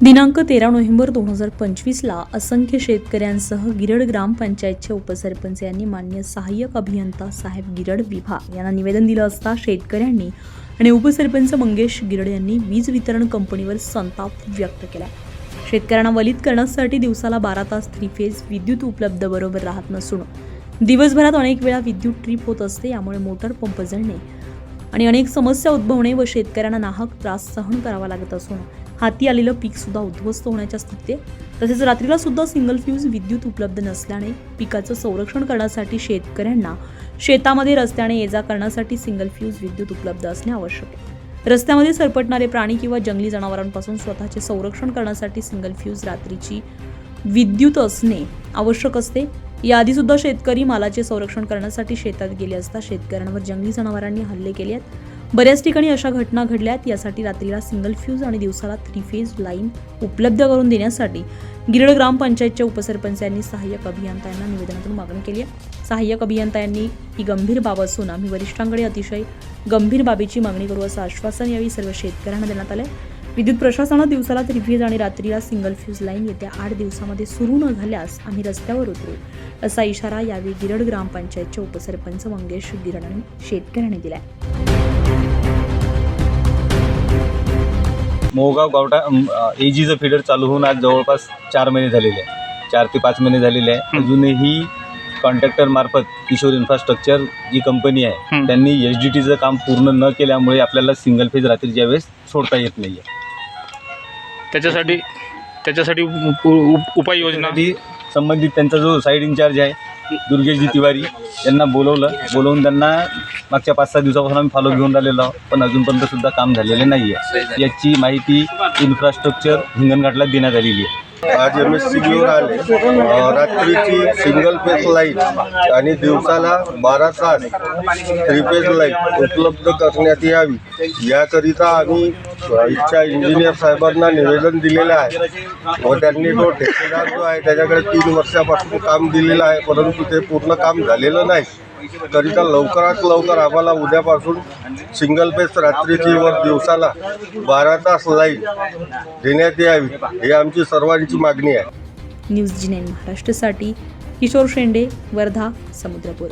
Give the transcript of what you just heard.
दिनांक तेरा नोव्हेंबर दोन हजार पंचवीसला असंख्य शेतकऱ्यांसह गिरड ग्रामपंचायतचे उपसरपंच यांनी मान्य सहाय्यक अभियंता साहेब गिरड विभाग यांना निवेदन दिलं असता शेतकऱ्यांनी आणि उपसरपंच मंगेश गिरड यांनी वीज वितरण कंपनीवर संताप व्यक्त केला शेतकऱ्यांना वलित करण्यासाठी दिवसाला बारा तास थ्री फेज विद्युत उपलब्ध बरोबर राहत नसून दिवसभरात अनेक वेळा विद्युत ट्रीप होत असते यामुळे मोटर पंप जळणे आणि अनेक समस्या उद्भवणे व शेतकऱ्यांना नाहक त्रास सहन करावा लागत असून हाती आलेलं पीक सुद्धा उद्ध्वस्त होण्याच्या स्थितीत तसेच रात्रीला सुद्धा सिंगल फ्यूज विद्युत उपलब्ध नसल्याने पिकाचं संरक्षण करण्यासाठी शेतकऱ्यांना शेतामध्ये रस्त्याने ये जा करण्यासाठी सिंगल फ्यूज विद्युत उपलब्ध असणे आवश्यक आहे. रस्त्यामध्ये सरपटणारे प्राणी किंवा जंगली जनावरांपासून स्वतःचे संरक्षण करण्यासाठी सिंगल फ्यूज रात्रीची विद्युत असणे आवश्यक असते. याआधी सुद्धा शेतकरी मालाचे संरक्षण करण्यासाठी शेतात गेले असता शेतकऱ्यांवर जंगली जनावरांनी हल्ले केले आहेत. बऱ्याच ठिकाणी अशा घटना घडल्यात यासाठी रात्रीला सिंगल फ्यूज आणि दिवसाला थ्री फेज लाईन उपलब्ध करून देण्यासाठी गिरड ग्रामपंचायतच्या उपसरपंच यांनी सहाय्यक अभियंता यांना निवेदनातून मागणी केली आहे. सहाय्यक अभियंता यांनी ही गंभीर बाब असून आम्ही वरिष्ठांकडे अतिशय गंभीर बाबीची मागणी करू असं आश्वासन यावेळी सर्व शेतकऱ्यांना देण्यात आलं विद्युत प्रशासनानं दिवसाला थ्री फेज आणि रात्रीला सिंगल फ्यूज लाईन येत्या आठ दिवसामध्ये सुरू न झाल्यास आम्ही रस्त्यावर उतरू असा इशारा यावेळी गिरड ग्रामपंचायतचे उपसरपंच मंगेश गिरड आणि शेतकऱ्यांनी दिलाय. मोहगाव गावठा एजीचं फिडर चालू होऊन आज जवळपास चार महिने झालेले आहे. चार ते पाच महिने झालेले आहे. अजूनही कॉन्ट्रॅक्टर मार्फत किशोर इन्फ्रास्ट्रक्चर जी कंपनी आहे. त्यांनी एच डी टीचं काम पूर्ण न केल्यामुळे आपल्याला सिंगल फेज रात्रीच्या वेळेस सोडता येत नाही आहे त्याच्यासाठी त्याच्यासाठी उप- उप- उपाययोजना. संबंधित त्यांचा जो साईड इन्चार्ज आहे दुर्गेशजी तिवारी यांना बोलवलं. बोलवून त्यांना मागच्या पाच सहा दिवसापासून आम्ही फॉलो घेऊन राहिलेलो आहोत. पण अजूनपर्यंत सुद्धा काम झालेले नाही आहे याची माहिती इन्फ्रास्ट्रक्चर हिंगणघाटला देण्यात आलेली आहे. आज एम एस सी बीवर आले रात्रीची सिंगल फेज लाइट आणि दिवसाला बारा तास थ्री फेज लाइट उपलब्ध करण्यात यावी. याकरिता आम्ही इच्छा इंजिनियर साहेबांना निवेदन दिलेलं आहे व त्यांनी तो ठेकेदार जो आहे त्याच्याकडे तीन वर्षापासून काम दिलेलं आहे परंतु ते पूर्ण काम झालेलं नाही. करिता लवकरात लवकर आम्हाला उद्यापासून सिंगल पेज रात्रीची व दिवसाला बारा तास लाइट देण्यात यावी ही आमची सर्वांची मागणी आहे. न्यूज जी महाराष्ट्रसाठी किशोर शेंडे वर्धा समुद्रपूर.